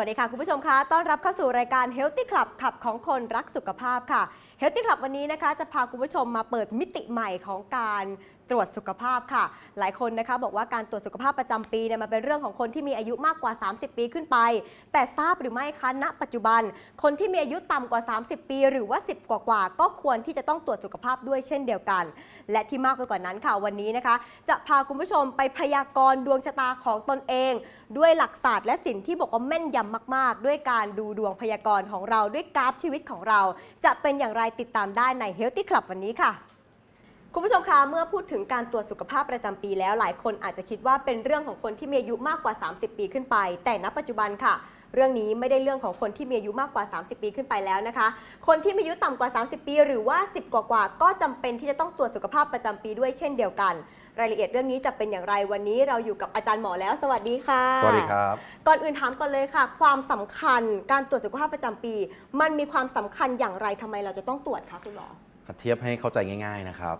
วัสดีค่ะ คุณผู้ชมคะ ต้อนรับเข้าสู่รายการ Healthy Club ขับของคนรักสุขภาพค่ะ Healthy Club วันนี้นะคะ จะพาคุณผู้ชมมาเปิดมิติใหม่ของการ ตรวจสุขภาพค่ะ หลายคนนะคะบอกว่าการตรวจสุขภาพประจำปีเนี่ยมันเป็นเรื่องของคนที่มีอายุมากกว่า 30 ปีขึ้นไป แต่ทราบหรือไม่คะณปัจจุบัน คนที่มีอายุต่ำกว่า 30 ปี หรือว่า 10 กว่ากว่าก็ควรที่จะต้องตรวจสุขภาพด้วยเช่นเดียวกัน และที่มากไปกว่านั้นค่ะวันนี้นะคะ จะพาคุณผู้ชมไปพยากรณ์ดวงชะตาของตนเอง ด้วยหลักศาสตร์และศิลป์ที่บอกว่าแม่นยำมาก ๆ ด้วยการดูดวงพยากรณ์ของเราด้วยกราฟชีวิตของเรา จะเป็นอย่างไรติดตามได้ใน Healthy Club วันนี้ค่ะ คุณผู้ชมคะเมื่อพูดถึงการตรวจสุขภาพประจำปีแล้วหลายคนอาจจะคิดว่าเป็นเรื่องของคนที่มีอายุมากกว่า 30 ปีขึ้นไป แต่ณปัจจุบันค่ะ เรื่องนี้ไม่ได้เรื่องของคนที่มีอายุมากกว่า 30 ปีขึ้นไปแล้วนะคะ คนที่มีอายุต่ำกว่า 30 ปี หรือว่า 10 กว่ากว่าๆก็จำเป็นที่จะต้องตรวจสุขภาพประจำปีด้วยเช่นเดียวกัน รายละเอียดเรื่องนี้จะเป็นอย่างไรวันนี้เราอยู่กับอาจารย์หมอแล้ว สวัสดีค่ะ สวัสดีครับ ก่อนอื่นถามก่อนเลยค่ะ ความสำคัญการตรวจสุขภาพประจำปี มันมีความสำคัญอย่างไรทำไมเราจะต้องตรวจคะคุณหมอ เทียบให้เข้าใจง่าย ๆนะครับ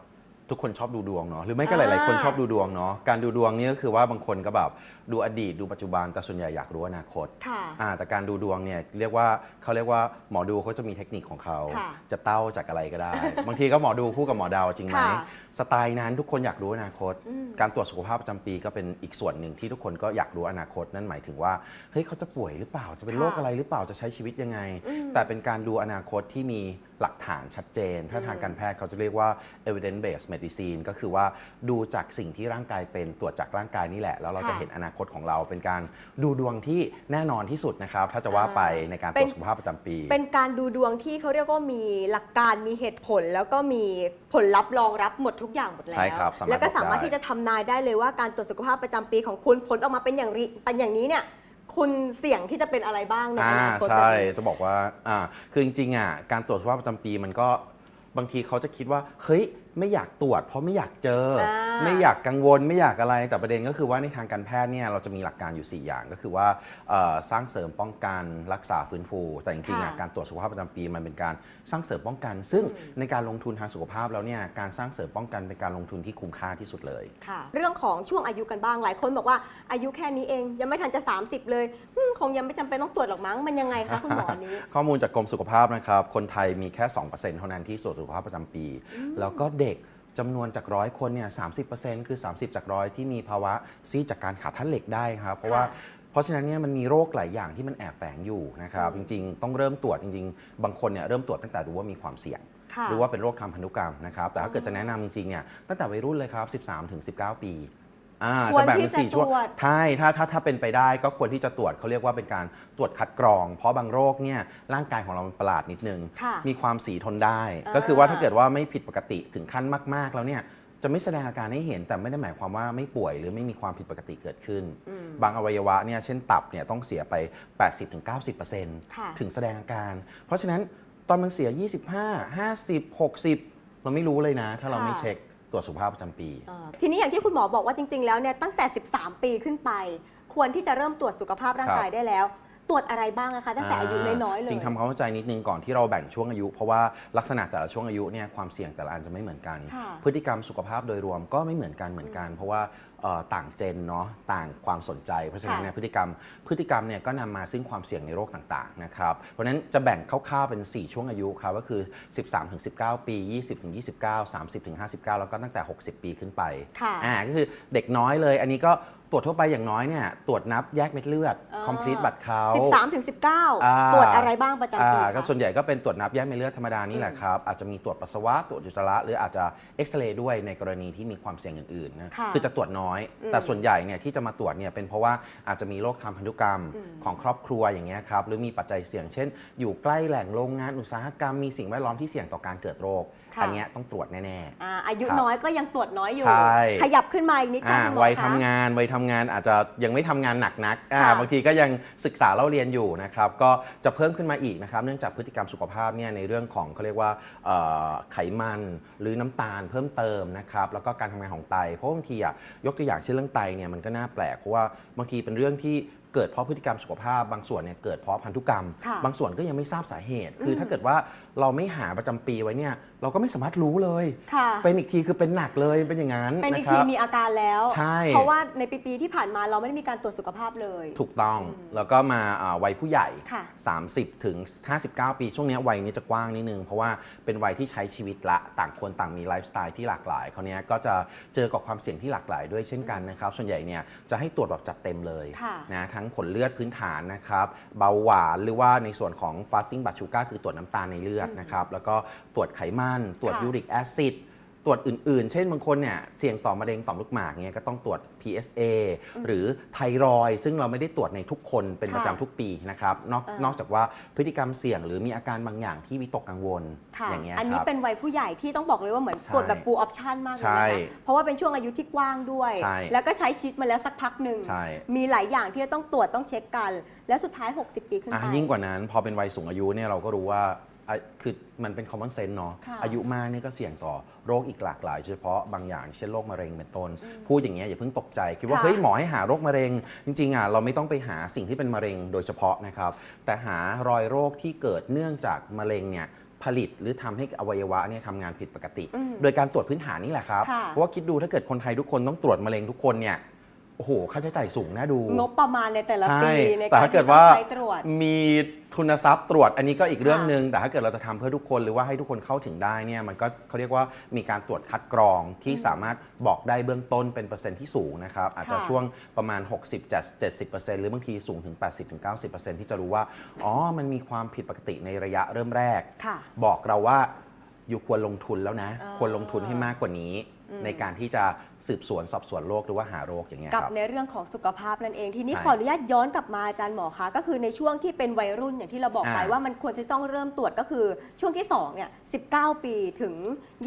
ทุกคนชอบดูดวงเนาะหรือไม่ก็หอ่าลาย ๆ คนชอบดูดวงเนาะการดูดวงนี่ก็คือว่าบางคนก็แบบดูอดีตดูปัจจุบันแต่ส่วนใหญ่อยากรู้อนาคตค่ะ อ่าแต่การดูดวงเนี่ยเรียกว่าเขาเรียกว่าหมอดูเขาจะมีเทคนิคของเขาค่ะจะเต้าจากอะไรก็ได้ บางทีก็หมอดูคู่กับหมอเดาวจริงไหมค่ะสไตล์นั้นทุกคนอยากรู้อนาคต อืม การตรวจสุขภาพประจำปีก็เป็นอีกส่วนหนึ่งที่ทุกคนก็อยากรู้อนาคต นั่นหมายถึงว่าเฮ้ยเขาจะป่วยหรือเปล่าจะเป็นโรคค่ะอะไรหรือเปล่าจะใช้ชีวิตยังไงอืมแต่เป็นการดูอนาคตที่มี หลักฐานชัดเจน ถ้าทางการแพทย์เขาจะเรียกว่า evidence based medicine ก็คือว่าดูจากสิ่งที่ร่างกายเป็นตรวจจากร่างกายนี่แหละ แล้วเราจะค่ะเห็นอนาคตของเราเป็นการดูดวงที่แน่นอนที่สุดนะครับ ถ้าจะว่าไปในการตรวจสุขภาพประจำปี เป็นการดูดวงที่เขาเรียกว่ามีหลักการมีเหตุผล แล้วก็มีผลลัพธ์รองรับหมดทุกอย่างหมดแล้วใช่ครับสามารถแล้วก็สามารถบอกได้ที่จะทำนายได้เลยว่าการตรวจสุขภาพประจำปีของคุณผลออกมาเป็นอย่างรีเป็นอย่างนี้เนี่ย คุณเสี่ยงที่จะเป็นอะไรบ้างในออ่านาคตใช่แบบนี้ จะบอกว่าอ่าคือจริงๆอะการตรวจสุขภาพประจำปีมันก็บางทีเขาจะคิดว่า เฮ้ยไม่อยากตรวจ เพราะไม่อยากเจออาไม่อยากกังวลไม่อยากอะไรแต่ประเด็นก็คือว่าในทางการแพทย์เนี่ยเราจะมีหลักการอยู่ 4 อย่างก็คือว่าเอ่อสร้างเสริมป้องกันรักษาฟื้นฟู แต่จริงๆอะค่ะการตรวจสุขภาพประจำปีมันเป็นการสร้างเสริมป้องกัน ซึ่งในการลงทุนทางสุขภาพแล้วเนี่ยการสร้างเสริมป้องกันเป็นการลงทุนที่คุ้มค่าที่สุดเลยค่ะเรื่องของช่วงอายุกันบ้างหลายคนบอกว่าอายุแค่นี้เอง ยังไม่ทันจะ 30 เลยอืมคงยังไม่จำเป็นต้องตรวจหรอกมั้งมันยังไงคะคุณหมออันนี้ข้อมูลจากกรมสุขภาพนะครับคนไทยมีแค่ 2%เท่านั้นที่ตรวจสุขภาพประจำปี แล้วก็เด็กจำนวนจากร้อยคนเนี่ย30%คือ 30 จากร้อยที่มีภาวะซีดจากการขาดธาตุเหล็กได้ครับ เพราะว่าค่ะเพราะฉะนั้นเนี่ยมันมีโรคหลายอย่างที่มันแอบแฝงอยู่นะครับจริงๆ ต้องเริ่มตรวจจริงๆ บางคนเนี่ยเริ่มตรวจตั้งแต่รู้ว่ามีความเสี่ยงค่ะหรือว่าเป็นโรคทางพันธุกรรมนะครับแต่ถ้าเกิดจะแนะนำจริงๆเนี่ยตั้งแต่วัยรุ่นเลยครับ 13ถึง19 ปี อ่าควรจะแบ่งเป็นที่จะสี่ช่วงตรวจ ใช่ถ้าถ้าถ้าเป็นไปได้ก็ควรที่จะตรวจเขาเรียกว่าเป็นการตรวจคัดกรอง เพราะบางโรคเนี่ยร่างกายของเรามันประหลาดนิดนึง ค่ะมีความสีทนได้ อ่า ก็คือว่าถ้าเกิดว่าไม่ผิดปกติถึงขั้นมาก ๆ แล้วเนี่ยจะไม่แสดงอาการให้เห็น แต่ไม่ได้หมายความว่าไม่ป่วยหรือไม่มีความผิดปกติเกิดขึ้นอืมบางอวัยวะเนี่ยเช่นตับเนี่ยต้องเสียไป ค่ะ 80-90%ถึงแสดงอาการ เพราะฉะนั้นตอนมันเสีย 25 50 60 เราไม่รู้เลยนะ ถ้าเราไม่ค่ะ เช็ค ตรวจสุขภาพประจำปีเอ่อทีนี้อย่างที่คุณหมอบอกว่าจริง ๆ แล้วเนี่ยตั้งแต่ 13 ปีขึ้นไป ควรที่จะเริ่มตรวจสุขภาพร่างกายได้แล้วตรวจอะไรบ้างนะคะตั้งแต่อายุน้อยๆเลยจริงทำความเข้าใจนิดนึงก่อนที่เราแบ่งช่วงอายุ เพราะว่าลักษณะแต่ละช่วงอายุเนี่ยความเสี่ยงแต่ละอันจะไม่เหมือนกันค่ะพฤติกรรมสุขภาพโดยรวมก็ไม่เหมือนกันเหมือนกัน เพราะว่าเอ่อ ต่างเจนเนาะต่างความสนใจ เพราะฉะนั้นเนี่ยพฤติกรรมพฤติกรรมเนี่ยก็นำมาซึ่งความเสี่ยงในโรคต่างๆนะครับเพราะฉะนั้นจะแบ่งคร่าวๆเป็น 4 ช่วงอายุครับก็คือ 13-19 ปี 20-29 30-59 แล้วก็ตั้งแต่ 60 ปีขึ้นไปค่ะอ่าก็คือเด็กน้อยเลย อันนี้ก็ ตรวจทั่วไปอย่างน้อยเนี่ยตรวจนับแยกเม็ดเลือดอ่า complete บัตรเขา13ถึงอ่า19 ตรวจอะไรบ้างประจำปีอ่าคะก็ส่วนใหญ่ก็เป็นตรวจนับแยกเม็ดเลือดธรรมดานี่แหละครับอาจจะมีตรวจปัสสาวะตรวจอุจจาระหรืออาจจะเอ็กซเรย์ด้วยในกรณีที่มีความเสี่ยงอื่นๆนะค่ะคือจะตรวจน้อยอืมแต่ส่วนใหญ่เนี่ยที่จะมาตรวจเนี่ยเป็นเพราะว่าอาจจะมีโรคทางพันธุกรรมอืมของครอบครัวอย่างเงี้ยครับหรือมีปัจจัยเสี่ยงเช่น อยู่ใกล้แหล่งโรงงานอุตสาหกรรมมีสิ่งแวดล้อมที่เสี่ยงต่อการเกิดโรค ค่ะ อันเนี้ยต้องตรวจแน่ อ่าอายุครับน้อยก็ยังตรวจน้อยอยู่ ใช่ ขยับขึ้นมาอีกนิดๆค่ะอ่าคุณหมอวัยคะ ทำงานวัยทำงานอาจจะยังไม่ทำงานหนักนักอ่าค่ะบางทีก็ยังศึกษาเล่าเรียนอยู่นะครับก็จะเพิ่มขึ้นมาอีกนะครับเนื่องจากพฤติกรรมสุขภาพเนี่ยในเรื่องของเขาเรียกว่าเอ่อไขมันหรือน้ำตาลเพิ่มเติมนะครับแล้วก็การทำงานของไตเพราะบางทีอะยกตัวอย่างเช่นเรื่องไตเนี่ยมันก็น่าแปลกเพราะว่าบางทีเป็นเรื่องที่ เกิดเพราะพฤติกรรมสุขภาพ บางส่วนเนี่ยเกิดเพราะพันธุกรรม ค่ะบางส่วนก็ยังไม่ทราบสาเหตุ คือถ้าเกิดว่าเราไม่หาประจำปีไว้เนี่ยเราก็ไม่สามารถรู้เลย ค่ะ เป็นอีกทีคือเป็นหนักเลยเป็นอย่างนั้นเป็นอีนะกคทีรับมีอาการแล้ว ใช่ เพราะว่าในปีๆที่ผ่านมาเราไม่ได้มีการตรวจสุขภาพเลยถูกต้องแล้วก็มาอ่าวัยผู้ใหญ่ ค่ะ 30 ถึง 59 ปี ช่วงเนี้ยวัยนี้จะกว้างนิดนึง เพราะว่าเป็นวัยที่ใช้ชีวิตละต่างคนต่างมีไลฟ์สไตล์ที่หลากหลายเขาวเนี้ยก็จะเจอกับความเสี่ยงที่หลากหลายด้วยเช่นกันนะครับ ส่วนใหญ่เนี่ยจะให้ตรวจแบบจัดเต็มเลยค่ะ นะทั้ั้งผลเลือดพื้นฐานนะครับ เบาหวานหรือว่าในส่วนของ fasting blood sugar คือตรวจน้ำตาลในเลือดนะครับ แล้วก็ตรวจไขมัน ตรวจค่ะ ยูริกแอซิด รวจอื่นๆ เช่นบางคนเนี่ยเสี่ยงต่อมะเร็งต่อมลูกหมากเนี่ยก็ต้องตรวจ PSA หรือไทรอยด์ซึ่งเราไม่ได้ตรวจในทุกคนเป็นประจำทุกปีนะครับนอกเออ นอกจากว่าพฤติกรรมเสี่ยงหรือมีอาการบางอย่างที่วิตกกังวลค่ะอย่างเงี้ยอันคนี้รับ เป็นวัยผู้ใหญ่ที่ต้องบอกเลยว่าเหมือนใช่ตรวจแบบ full option มากเลยใช่นะคะเพราะว่าเป็นช่วงอายุที่กว้างด้วย ใช่ แล้วก็ใช้ชีวิตมาแล้วสักพักหนึ่ง ใช่ มีหลายอย่างที่จะต้องตรวจต้องเช็คกัน และสุดท้าย 60 ปีขึ้นอะไป ยิ่งกว่านั้นพอเป็นวัยสูงอายุเนี่ยเราก็รู้ว่า อะคือมันเป็น common sense เนาะค่ะ อายุมากเนี่ยก็เสี่ยงต่อโรคอีกหลากหลายโดยเฉพาะบางอย่างเช่นโรคมะเร็งเป็นต้น พูดอย่างเงี้ยอย่าเพิ่งตกใจ คิดว่าค่ะ เฮ้ยหมอให้หาโรคมะเร็ง จริงๆอะเราไม่ต้องไปหาสิ่งที่เป็นมะเร็งโดยเฉพาะนะครับ แต่หารอยโรคที่เกิดเนื่องจากมะเร็งเนี่ยผลิตหรือทำให้อวัยวะเนี่ยทำงานผิดปกติ อืม โดยการตรวจพื้นฐานนี่แหละครับ ค่ะ เพราะว่าคิดดูถ้าเกิดคนไทยทุกคนต้องตรวจมะเร็งทุกคนเนี่ย โอ้โหค่าใช้จ่ายสูงน่าดู งบประมาณในแต่ละใช่ปีในแต่การถ้าเกิที่ดต้อว่างใช้ตรวจ มีทุนทรัพย์ตรวจอันนี้ก็อีกเรื่องค่ะหนึ่งแต่ถ้าเกิดเราจะทำเพื่อทุกคนหรือว่าให้ทุกคนเข้าถึงได้เนี่ยมันก็เขาเรียกว่ามีการตรวจคัดกรองที่สามารถบอกได้เบื้องต้นเป็นเปอร์เซ็นต์ที่สูงนะครับอาจจะค่ะช่วงประมาณ 60-70%หรือบางทีสูงถึง 80-90%ที่จะรู้ว่าอ๋อมันมีความผิดปกติในระยะเริ่มแรก ค่ะบอกเราว่าอยู่ควรลงทุนแล้วนะ อ่า ควรลงทุนให้มากกว่านี้ ในการที่จะสืบสวนสอบสวนโรคหรือว่าหาโรคอย่างเงี้ยกับครับ ในเรื่องของสุขภาพนั่นเอง ทีนี้ใช่ขออนุญาตย้อนกลับมาอาจารย์หมอคะก็คือในช่วงที่เป็นวัยรุ่นอย่างที่เราบอกไปอ่าว่ามันควรจะต้องเริ่มตรวจก็คือช่วงที่2เนี่ย19 ปีถึง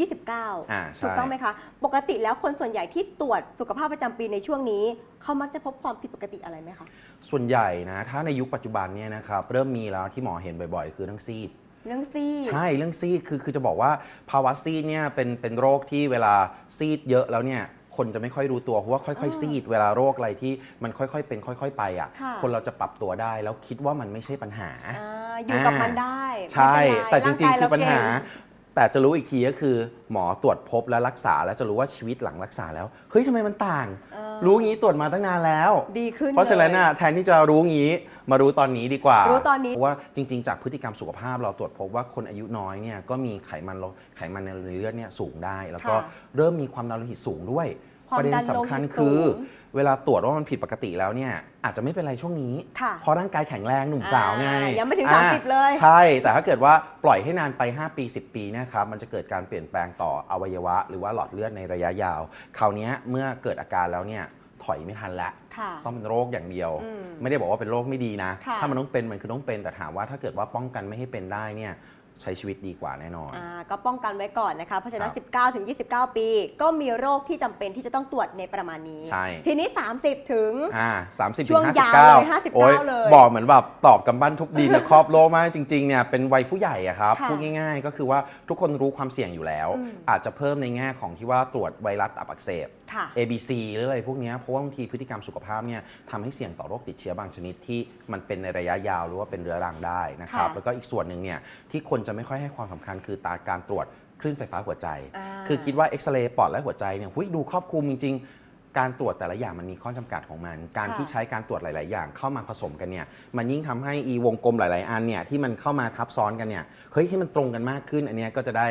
29อ่าใช่ถูกต้องไหมคะ ปกติแล้วคนส่วนใหญ่ที่ตรวจสุขภาพประจำปีในช่วงนี้ เขามักจะพบความผิดปกติอะไรไหมคะ ส่วนใหญ่นะถ้าในยุคปัจจุบันเนี่ยนะครับเริ่มมีแล้วที่หมอเห็นบ่อยๆ คือเรื่องซีด เรื่องซีด ใช่เรื่องซีดคือคือจะบอกว่าภาวะซีดเนี่ยเป็นเป็นโรคที่เวลาซีดเยอะแล้วเนี่ยคนจะไม่ค่อยรู้ตัวเพราะว่าค่อยๆ ซีด เวลาโรคอะไรที่มันค่อยๆเป็น ค่อย ๆ ไปอะค่ะคนเราจะปรับตัวได้ แล้วคิดว่ามันไม่ใช่ปัญหาอ่าอยู่กับมันได้ใช่ ไม่เป็นไแต่จริงากายๆคือปัญหา เก่ง แต่จะรู้อีกทีก็คือ หมอตรวจพบและรักษาแล้วจะรู้ว่าชีวิตหลังรักษาแล้วเฮ้ยทำไมมันต่าง เออ รู้งี้ตรวจมาตั้งนานแล้ว ดีขึ้นเพราะฉะนั้นลยน่ะแทนที่จะรู้งี้ มารู้ตอนนี้ดีกว่ารู้ตอนนี้ เพราะว่าจริง ๆ จากพฤติกรรมสุขภาพเราตรวจพบว่าคนอายุน้อยเนี่ยก็มีไขมันโลไขมันในเลือดเนี่ยสูงได้ แล้วก็ค่ะเริ่มมีความดันโลหิตสูงด้วย ความประเด็นดันสำคัญโลหิตคือสูงเวลาตรวจว่ามันผิดปกติแล้วเนี่ยอาจจะไม่เป็นไรช่วงนี้ ค่ะเพราะร่างกายแข็งแรงหนุ่มสาวไงอ่ายังไม่ถึงอ่า30เลย ใช่ แต่ถ้าเกิดว่าปล่อยให้นานไป 5 ปี 10 ปีเนะครับมันจะเกิดการเปลี่ยนแปลงต่ออวัยวะ หรือว่าหลอดเลือดในระยะยาว คราวเนี้ยเมื่อเกิดอาการแล้วเนี่ย ถอยไม่ทันละค่ะต้องเป็นโรคอย่างเดียว อืมไม่ได้บอกว่าเป็นโรคไม่ดีนะ ค่ะ ถ้ามันต้องเป็นมันคือต้องเป็นแต่ถามว่าถ้าเกิดว่าป้องกันไม่ให้เป็นได้เนี่ยใช้ชีวิตดีกว่าแน่นอน อ่าก็ป้องกันไว้ก่อนนะคะ เพราะฉะนั้นครับ19 ถึง 29 ปี ก็มีโรคที่จำเป็นที่จะต้องตรวจในประมาณนี้ ใช่ ทีนี้ 30 ถึง อ่าสามสิบช่ถึวงงห้าสิยาบวเก้าเลย59โอ้ยเลยบอกเหมือนแบบตอบกำปั้นทุกดินนะ ครอบโลกมากจริงๆเนี่ยเป็นวัยผู้ใหญ่อะครับค่ะพูดง่าย ๆ ก็คือว่าทุกคนรู้ความเสี่ยงอยู่แล้ว อืมอาจจะเพิ่มในแง่ของที่ว่าตรวจไวรัสตับอักเสบ ค่ะ ABC หรืออะไรพวกเนี้ยเพราะว่าบางทีพฤติกรรมสุขภาพเนี่ยทำให้เสี่ยงต่อโรคติดเชื้อบางชนิดที่มันเป็นในระยะยาวหรือว่าเป็นเรื้อรังได้นะครับ ค่ะแล้วก็อีกส่วนหนึ่งเนี่ยที่คนจะไม่ค่อยให้ความสำคัญคือตาการตรวจคลื่นไฟฟ้าหัวใจ อ่า คือคิดว่าเอ็กซเรย์ปอดและหัวใจเนี่ยหุ้ยดูครอบคลุมจริง ๆ การตรวจแต่ละอย่างมันมีข้อจำกัดของมัน การค่ะที่ใช้การตรวจหลาย ๆ อย่างเข้ามาผสมกันเนี่ยมันยิ่งทำให้อีวงกลมหลาย ๆ อันเนี่ยที่มันเข้ามาทับซ้อนกันเนี่ยเฮ้ยให้มันตรงกันมากขึ้นอันเนี้ยก็จะได้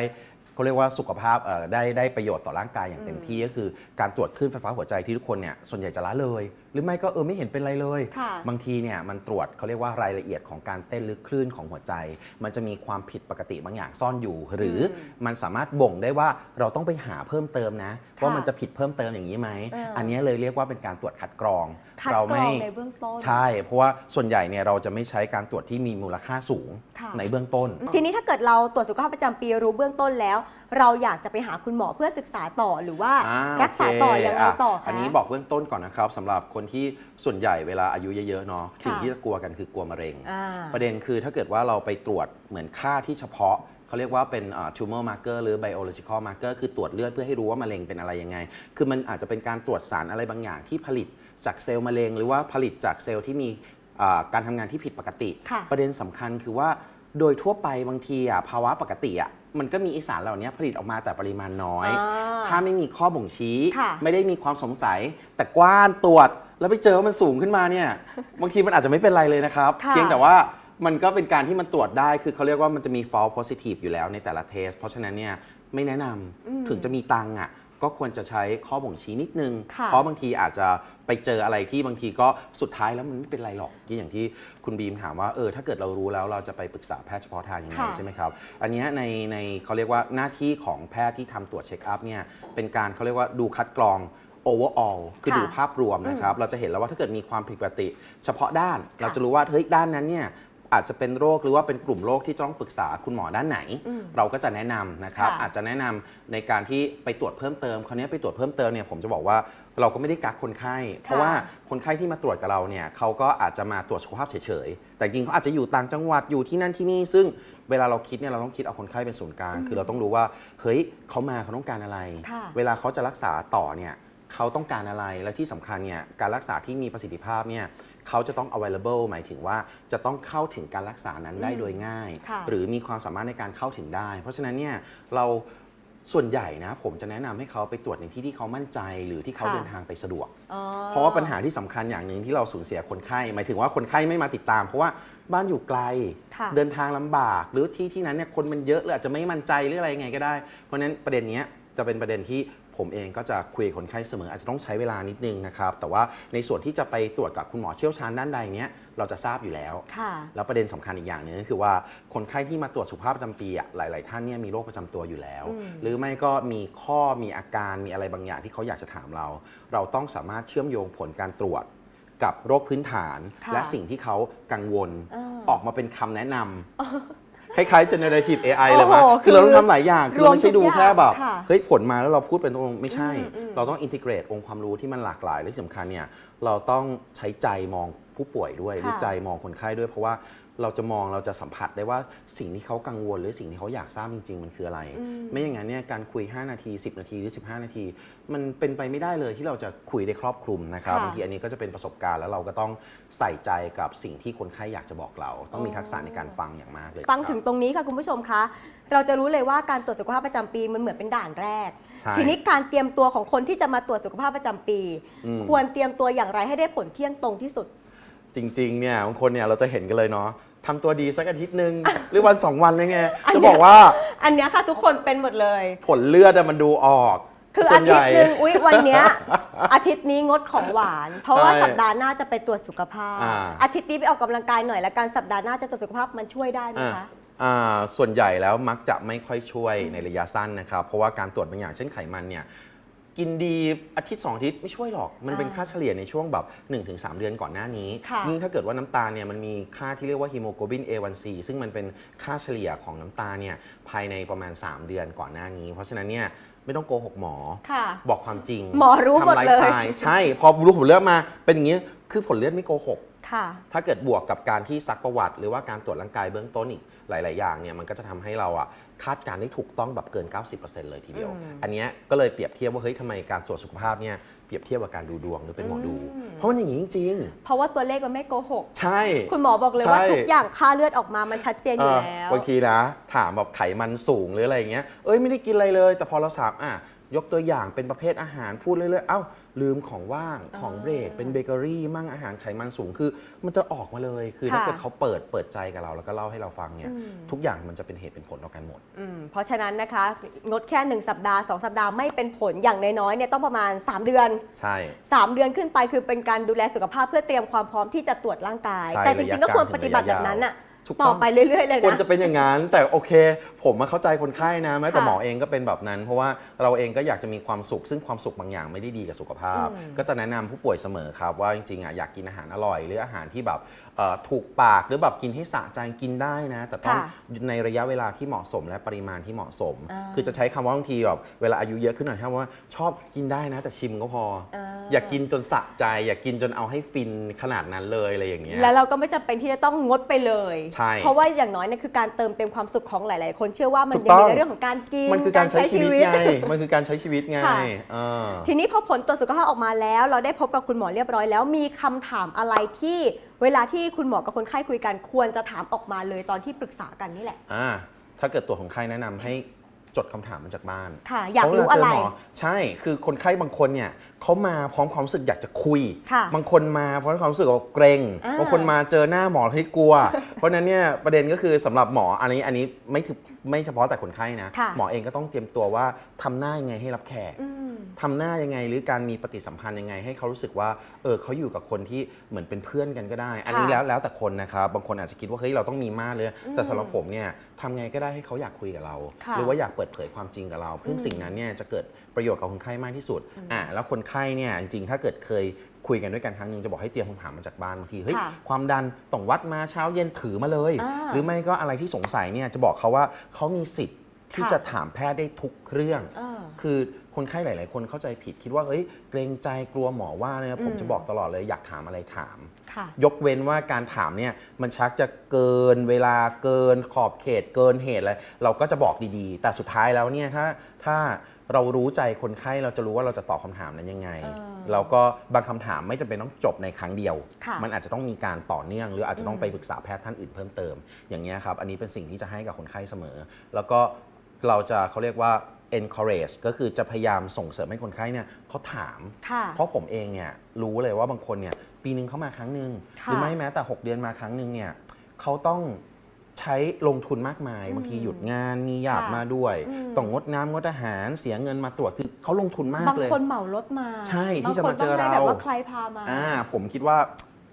เขาเรียกว่าสุขภาพเอ่อได้ได้ประโยชน์ต่อร่างกายอย่างเต็มที่ก็คือการตรวจคลื่นไฟฟ้าหัวใจที่ทุกคนเนี่ยส่วนใหญ่จะละเลยหรือไม่ก็เออไม่เห็นเป็นไรเลย ค่ะ บางทีเนี่ยมันตรวจเขาเรียกว่ารายละเอียดของการเต้นหรือคลื่นของหัวใจ มันจะมีความผิดปกติบางอย่างซ่อนอยู่ หรืออมันสามารถบ่งได้ว่าเราต้องไปหาเพิ่มเติมนะ ว่ามันจะผิดเพิ่มเติมอย่างนี้ไหมเอออัอันเนี้ยเลยเรียกว่าเป็นการตรวจคัดกรองคัดเรากรไม่ องในเบื้องต้น ใช่ เพราะว่าส่วนใหญ่เนี่ยเราจะไม่ใช้การตรวจที่มีมูลค่าสูงค่ะ ในเบื้องต้น ทีนี้ถ้าเกิดเราตรวจสุขภาพประจำปีรู้เบื้องต้นแล้ว เราอยากจะไปหาคุณหมอเพื่อศึกษาต่อหรือว่าอ่ารักษาต่อยังไงต่อคะ อันนี้บอกเบื้องต้นก่อนนะครับสำหรับคนที่ส่วนใหญ่เวลาอายุเยอะๆเนาะสิ่งที่จะกลัวกันคือกลัวมะเร็ง อ่า ประเด็นคือถ้าเกิดว่าเราไปตรวจเหมือนค่าที่เฉพาะ เขาเรียกว่าเป็น tumor marker หรือ biological marker คือตรวจเลือดเพื่อให้รู้ว่ามะเร็งเป็นอะไรยังไง คือมันอาจจะเป็นการตรวจสารอะไรบางอย่างที่ผลิตจากเซลล์มะเร็ง หรือว่าผลิตจากเซลล์ที่มีอ่าการทำงานที่ผิดปกติ ค่ะ ประเด็นสำคัญคือว่าโดยทั่วไปบางทีอะภาวะปกติอะ มันก็มีไอสารเหล่านี้ผลิตออกมาแต่ปริมาณน้อย อ่าถ้าไม่มีข้อบ่งชี้ ค่ะ ไม่ได้มีความสงสัย แต่กว้านตรวจแล้วไปเจอว่ามันสูงขึ้นมาเนี่ย บางทีมันอาจจะไม่เป็นไรเลยนะครับ ค่ะ เพียงแต่ว่ามันก็เป็นการที่มันตรวจได้ คือเขาเรียกว่ามันจะมี false positive อยู่แล้วในแต่ละเทส เพราะฉะนั้นเนี่ยไม่แนะนำถึงจะมีตังค์อะ ก็ควรจะใช้ข้อบ่งชี้นิดนึง ค่ะเพราะบางทีอาจจะไปเจออะไรที่บางทีก็สุดท้ายแล้วมันไม่เป็นไรหรอกที่อย่างที่คุณบีมถามว่าเออถ้าเกิดเรารู้แล้วเราจะไปปรึกษาแพทย์เฉพาะทางยังไงค่ะ ใช่ไหมครับ อันเนี้ยในในเขาเรียกว่าหน้าที่ของแพทย์ที่ทำตรวจเช็คอัพเนี่ยเป็นการเขาเรียกว่าดูคัดกรอง overall คือค่ะดูภาพรวมนะครับ เราจะเห็นแล้วว่าถ้าเกิดมีความผิดปกติ เฉพาะด้าน เราจะรู้ว่าเฮ้ยด้านนั้นเนี่ย อาจจะเป็นโรคหรือว่าเป็นกลุ่มโรคที่ต้องปรึกษาคุณหมอด้านไหน เราก็จะแนะนำนะครับ ค่ะอาจจะแนะนำในการที่ไปตรวจเพิ่มเติมคราวนี้ไปตรวจเพิ่มเติมเนี่ยผมจะบอกว่าเราก็ไม่ได้กักคนไข้ เพราะว่าคนไข้ที่มาตรวจกับเราเนี่ยเขาก็อาจจะมาตรวจสุขภาพเฉยๆ แต่จริงเขาอาจจะอยู่ต่างจังหวัดอยู่ที่นั่นที่นี่ซึ่งเวลาเราคิดเนี่ยเราต้องคิดเอาคนไข้เป็นศูนย์กลางคือเราต้องรู้ว่าเฮ้ยเขามาเขาต้องการอะไร ค่ะ เวลาเขาจะรักษาต่อเนี่ย เขาต้องการอะไรและที่สำคัญเนี่ยการรักษาที่มีประสิทธิภาพเนี่ยเขาจะต้อง available หมายถึงว่าจะต้องเข้าถึงการรักษานั้นได้โดยง่ายค่ะหรือมีความสามารถในการเข้าถึงได้ เพราะฉะนั้นเนี่ยเราส่วนใหญ่นะผมจะแนะนำให้เขาไปตรวจในที่ที่เขามั่นใจหรือที่เขาค่ะเดินทางไปสะดวกอ๋อเพราะว่าปัญหาที่สำคัญอย่างหนึ่งที่เราสูญเสียคนไข้ หมายถึงว่าคนไข้ไม่มาติดตาม เพราะว่าบ้านอยู่ไกลค่ะเดินทางลำบาก หรือที่ที่นั้นเนี่ยคนมันเยอะหรืออาจจะไม่มั่นใจหรืออะไรยังไงก็ได้ เพราะฉะนั้นประเด็นเนี้ยจะเป็นประเด็นที่ ผมเองก็จะคุยกับคนไข้เสมอ อาจจะต้องใช้เวลานิดนึงนะครับ แต่ว่าในส่วนที่จะไปตรวจกับคุณหมอเชี่ยวชาญด้านใดเนี้ยเราจะทราบอยู่แล้ว ค่ะแล้วประเด็นสำคัญอีกอย่างหนึงก็คือว่าคนไข้ที่มาตรวจสุขภาพประจำปีอะหลาย ๆ ท่านเนี่ยมีโรคประจำตัวอยู่แล้ว หรือไม่ก็มีข้อมีอาการมีอะไรบางอย่างที่เขาอยากจะถามเรา เราต้องสามารถเชื่อมโยงผลการตรวจกับโรคพื้นฐาน ค่ะและสิ่งที่เขากังวลอ่าออกมาเป็นคำแนะนำ คล้ายๆ generative AI เลยมั้ยโอ้โหคือเราต้องทำหลายอย่าง คือเราไม่ใช่ดูแค่แบบรวมทุกอย่างค่ะเฮ้ยผลมาแล้วเราพูดเป็นตรงๆไม่ใช่ อืมอืมเราต้องอินทิเกรตองค์ความรู้ที่มันหลากหลายและที่สำคัญเนี่ยเราต้องใช้ใจมองผู้ป่วยด้วยหรือค่ะ ใจมองคนไข้ด้วยเพราะว่า เราจะมองเราจะสัมผัสได้ว่าสิ่งที่เขากังวล หรือสิ่งที่เขาอยากทราบจริง ๆ มันคืออะไร ไม่อย่างนั้นเนี่ยการคุย 5 นาที 10 นาทีหรือ 15 นาที มันเป็นไปไม่ได้เลยที่เราจะคุยได้ครอบคลุมนะครับค่ะบางทีอันนี้ก็จะเป็นประสบการณ์แล้วเราก็ต้องใส่ใจกับสิ่งที่คนไข้อยากจะบอกเรา ต้องมีทักษะในการฟังอย่างมากเลยฟังครับถึงตรงนี้ค่ะคุณผู้ชมคะเราจะรู้เลยว่าการตรวจสุขภาพประจำปีมันเหมือนเป็นด่านแรกใช่ทีนี้การเตรียมตัวของคนที่จะมาตรวจสุขภาพประจำปีอืมควรเตรียมตัวอย่างไรให้ได้ผลเที่ยงตรงที่สุด จริงๆเนี่ยบางคนเนี่ยเราจะเห็นกันเลยเนาะ ทำตัวดีสักอาทิตย์หนึ่งหรือวันสองวันเลยไง จะบอกว่าอันเนี้ยค่ะทุกคนเป็นหมดเลย ผลเลือดอะมันดูออก คือส่อาวนทิใหตญ่ ย์หนึ่งอุ๊ยวันเนี้ย อาทิตย์นี้งดของหวาน เพราะว่าใช่สัปดาห์หน้าจะไปตรวจสุขภาพ อ่า อาทิตย์นี้ไปออกกำลังกายหน่อยละกันสัปดาห์หน้าจะตรวจสุขภาพมันช่วยได้ไหมอ่าคะ อ่าส่วนใหญ่แล้วมักจะไม่ค่อยช่วยในระยะสั้นนะครับ เพราะว่าการตรวจบางอย่างเช่นไขมันเนี่ย กินดีอาทิตย์สองอาทิตย์ไม่ช่วยหรอก มันเป็นอ่าค่าเฉลี่ยในช่วงแบบ 1-3 เดือนก่อนหน้านี้ค่ะยิ่งถ้าเกิดว่าน้ำตาลเนี่ยมันมีค่าที่เรียกว่าฮีโมโกลบิน A1C ซึ่งมันเป็นค่าเฉลี่ยของน้ำตาลเนี่ยภายในประมาณ 3 เดือนก่อนหน้านี้ เพราะฉะนั้นเนี่ยไม่ต้องโกหกหมอ ค่ะ บอกความจริงหมอรู้หมดทำไลเลยฟ์สไตล์ใช่ พอรู้ผลเลือดมาเป็นอย่างนี้ คือผลเลือดไม่โกหก ค่ะ ถ้าเกิดบวกกับการที่ซักประวัติ หรือว่าการตรวจร่างกายเบื้องต้นอีกหลาย ๆ อย่างเนี่ยมันก็จะทำให้เราอะคาดการณ์ได้ถูกต้องแบบเกิน 90%เลยทีเดียวอืมอันเนี้ยก็เลยเปรียบเทียบว่าเฮ้ยทำไมการตรวจสุขภาพเนี่ยเปรียบเทียบกับการดูดวงหรือเป็นหมอดู เพราะมันอย่างนี้จริงเพราะว่าตัวเลขมันไม่โกหกๆใช่ คุณหมอบอกเลยว่าใช่ทุกอย่างค่าเลือดออกมามันชัดเจนอยู่เออแล้วบางทีนะถามแบบไขมันสูงหรืออะไรอย่างเงี้ยเอ้ยไม่ได้กินอะไรเลย แต่พอเราถามอะยกตัวอย่างเป็นประเภทอาหารพูดเรื่อยๆเอ้า ลืมของว่างของเบรกเป็นเบเกอรี่มั่งอาหารไขมันสูงคือ มันจะออกมาเลย คือถ้าค่ะ เกิดเขาเปิดเปิดใจกับเราแล้วก็เล่าให้เราฟังเนี่ยอืมทุกอย่างมันจะเป็นเหตุเป็นผลต่อกันหมด อืมเพราะฉะนั้นนะคะ งดแค่ 1 สัปดาห์ 2 สัปดาห์ไม่เป็นผลอย่างน้อยๆเนี่ยต้องประมาณ 3 เดือน ใช่ 3 เดือนขึ้นไปคือเป็นการดูแลสุขภาพเพื่อเตรียมความพร้อมที่จะตรวจร่างกาย ใช่แต่จริงๆก็ควรระยะกลางปฏิบัติถึแบงระยะบนั้นน่ะ ถูกต่ต้อองไปเรื่อยๆเลยควรนะ จะเป็นอย่างนั้นแต่โอเค ผมมาเข้าใจคนไข้นะแม้แต่ค่ะหมอเองก็เป็นแบบนั้น เพราะว่าเราเองก็อยากจะมีความสุข ซึ่งความสุขบางอย่างไม่ได้ดีกับสุขภาพอืมก็จะแนะนำผู้ป่วยเสมอครับว่าจริงๆอะอยากกินอาหารอร่อย หรืออาหารที่แบบเอ่อถูกปากหรือแบบกินให้สะใจกินได้นะ แต่ต้องค่ะในระยะเวลาที่เหมาะสมและปริมาณที่เหมาะสม อ่าคือจะใช้คำว่าบางทีแบบเวลาอายุเยอะขึ้นหน่อยครับว่าชอบกินได้นะ แต่ชิมก็พออ่าอย่ากินจนสะใจ อย่ากินจนเอาให้ฟินขนาดนั้นเลยอะไรอย่างเงี้ย แล้วเราก็ไม่จำเป็นที่จะต้องงดไปเลยใช่เพราะว่าอย่างน้อยเนี่ยคือการเติมเต็มความสุขของหลาย ๆ คนเชื่อว่ามันถูกยังต้มีอง ในเรื่องของการกินมันคือการใช้ชีวิตไง มันคือการใช้ชีวิตไงค่ะ เออ ทีนี้พอผลตรวจสุขภาพออกมาแล้ว เราได้พบกับคุณหมอเรียบร้อย แล้วมีคำถามอะไรที่เวลาที่คุณหมอกับคนไข้คุยกันควรจะถามออกมาเลยตอนที่ปรึกษากันนี่แหละอ่าถ้าเกิดตัวจของใครแนะนำให้จดคำถามมาจากบ้านค่ะ อยากเพรู้เวลอะไรเจหมใช่ คือคนไข้บางคนเนี่ยเขามาพร้อมความรู้สึกอยากจะคุย ค่ะบางคนมาเพราะความรู้สึกว่าเกรง อ่าบางคนมาเจอหน้าหมอให้กลัว เพราะฉะนั้นเนี่ยประเด็นก็คือสำหรับหมออันนี้อันนี้ไม่ถึงไม่เฉพาะแต่คนไข้นะ ค่ะ หมอเองก็ต้องเตรียมตัวว่าทำหน้ายังไงให้รับแขก อืม ทำหน้ายังไงหรือการมีปฏิสัมพันธ์ยังไง ให้เขารู้สึกว่าเออเขาอยู่กับคนที่เหมือนเป็นเพื่อนกันก็ได้ อันนี้ค่ะแล้วแล้วแต่คนนะครับบางคนอาจจะคิดว่าเฮ้ยเราต้องมีมากเลย แต่สำหรับผมเนี่ยทำไงก็ได้ให้เขาอยากคุยกับเรา ค่ะหรือว่าอยากเปิดเผยความจริงกับเราซึ่งสิ่งนั้นเนี่ยจะเกิดประโยชน์กับคนไข้มากที่สุดอ่าแล้วคนไข้เนี่ยจริงๆ ถ้าเกิดเคย คุยกันด้วยกันครั้งหนึงจะบอกให้เตรียมคำถามมาจากบ้านบางทีเฮ้ยค่ะความดันต้องวัดมาเช้าเย็นถือมาเลย อ่าหรือไม่ก็อะไรที่สงสัยเนี่ยจะบอกเขาว่าเขามีสิทธิ์ที่ค่ะ จะถามแพทย์ได้ทุกเรื่อง เออ คือคนไข้หลาย ๆ คนเข้าใจผิดคิดว่าเฮ้ยเกรงใจกลัวหมอว่าเนี่ยผมอืม จะบอกตลอดเลยอยากถามอะไรถาม ค่ะ ยกเว้นว่าการถามเนี่ยมันชักจะเกินเวลาเกินขอบเขตเกินเหตุอะไรเราก็จะบอกดีๆ แต่สุดท้ายแล้วเนี่ยถ้าถ้า เรารู้ใจคนไข้เราจะรู้ว่าเราจะตอบคำถามนั้นยังไงเออแล้วก็บางคำถามไม่จำเป็นต้องจบในครั้งเดียวค่ะมันอาจจะต้องมีการต่อเนื่อง หรืออาจจะต้องไปปรึกษาแพทย์ท่านอื่นเพิ่มเติม อย่างเงี้ยครับ อันนี้เป็นสิ่งที่จะให้กับคนไข้เสมอ แล้วก็เราจะเขาเรียกว่า encourage ก็คือจะพยายามส่งเสริมให้คนไข้เนี่ยเขาถามค่ะเพราะผมเองเนี่ยรู้เลยว่าบางคนเนี่ยปีหนึ่งเขามาครั้งหนึ่งค่ะหรือไม่แม้แต่ 6 เดือนมาครั้งหนึ่งเนี่ยเขาต้อง ใช้ลงทุนมากมายบางทีหยุดงานมีญาติค่ะมาด้วยอืมต้องงดน้ำงดอาหารเสียเงินมาตรวจคือเขาลงทุนมากบางเลย คนเหมารถมาใช่ที่จะมาเจอเรา บงคนต้องให้แบบว่าใครพามา อ่าผมคิดว่า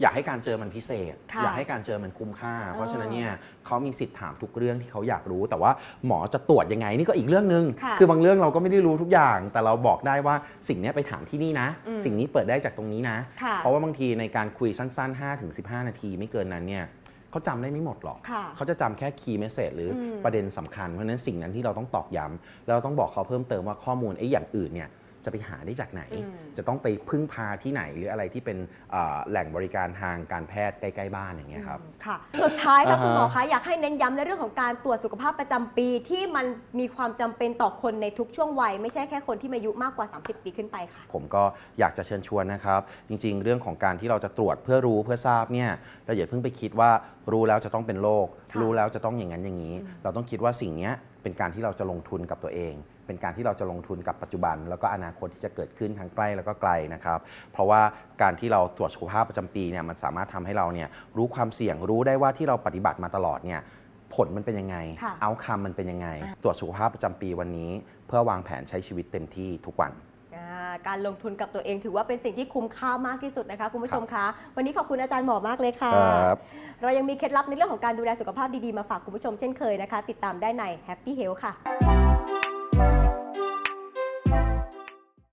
อยากให้การเจอมันพิเศษ ค่ะอยากให้การเจอมันคุ้มค่า เพราะฉะนั้นเออเนี่ยเขามีสิทธิ์ถามทุกเรื่องที่เขาอยากรู้ แต่ว่าหมอจะตรวจยังไงนี่ก็อีกเรื่องหนึ่งค่ะคือบางเรื่องเราก็ไม่ได้รู้ทุกอย่าง แต่เราบอกได้ว่าสิ่งเนี้ยไปถามที่นี่นะ อืมสิ่งนี้เปิดได้จากตรงนี้นะ ค่ะ เพราะว่าบางทีในการคุยสั้นๆ 5-15 นาทีไม่เกินนั้นเนี่ย เขาจำได้ไม่หมดหรอกค่ะเขาจะจำแค่คีย์เมสเซจหรืออมประเด็นสำคัญ เพราะฉะนั้นสิ่งนั้นที่เราต้องตอกย้ำแล้วเราต้องบอกเขาเพิ่มเติมว่าข้อมูลไอ้อย่างอื่นเนี่ย จะไปหาได้จากไหนอืมจะต้องไปพึ่งพาที่ไหนหรืออะไรที่เป็นเอ่อแหล่งบริการทางการแพทย์ใกล้ ๆ บ้านอย่างเงี้ยครับค่ะ สุดท้ายค่ะอ่าฮะคุณหมอคะอยากให้เน้นย้ำในเรื่องของการตรวจสุขภาพประจำปีที่มันมีความจำเป็นต่อคนในทุกช่วงวัย ไม่ใช่แค่คนที่มีอายุมากกว่า 30 ปีขึ้นไปค่ะ ผมก็อยากจะเชิญชวนนะครับ จริง ๆ เรื่องของการที่เราจะตรวจเพื่อรู้เพื่อทราบเนี่ยเราอย่าเพิ่งไปคิดว่ารู้แล้วจะต้องเป็นโรคค่ะรู้แล้วจะต้องอย่างนั้นอย่างนี้ เราต้องคิดว่าสิ่งเนี้ยเป็นการที่เราจะลงทุนกับตัวเอง เป็นการที่เราจะลงทุนกับปัจจุบัน แล้วก็อนาคตที่จะเกิดขึ้นทั้งใกล้แล้วก็ไกลนะครับ เพราะว่าการที่เราตรวจสุขภาพประจำปีเนี่ยมันสามารถทำให้เราเนี่ยรู้ความเสี่ยงรู้ได้ว่าที่เราปฏิบัติมาตลอดเนี่ยผลมันเป็นยังไงค่ะเอาคำมันเป็นยังไง ตรวจสุขภาพประจำปีวันนี้ เพื่อวางแผนใช้ชีวิตเต็มที่ทุกวันอ่าการลงทุนกับตัวเองถือว่าเป็นสิ่งที่คุ้มค่ามากที่สุดนะคะคุณผู้ชมคะ วันนี้ขอบคุณอาจารย์หมอมากเลยค่ะครับเรายังมีเคล็ดลับในเรื่องของการดูแลสุขภาพดีๆ มาฝากคุณผู้ชมเช่นเคยนะคะ ติดตามได้ใน Happy Health ค่ะ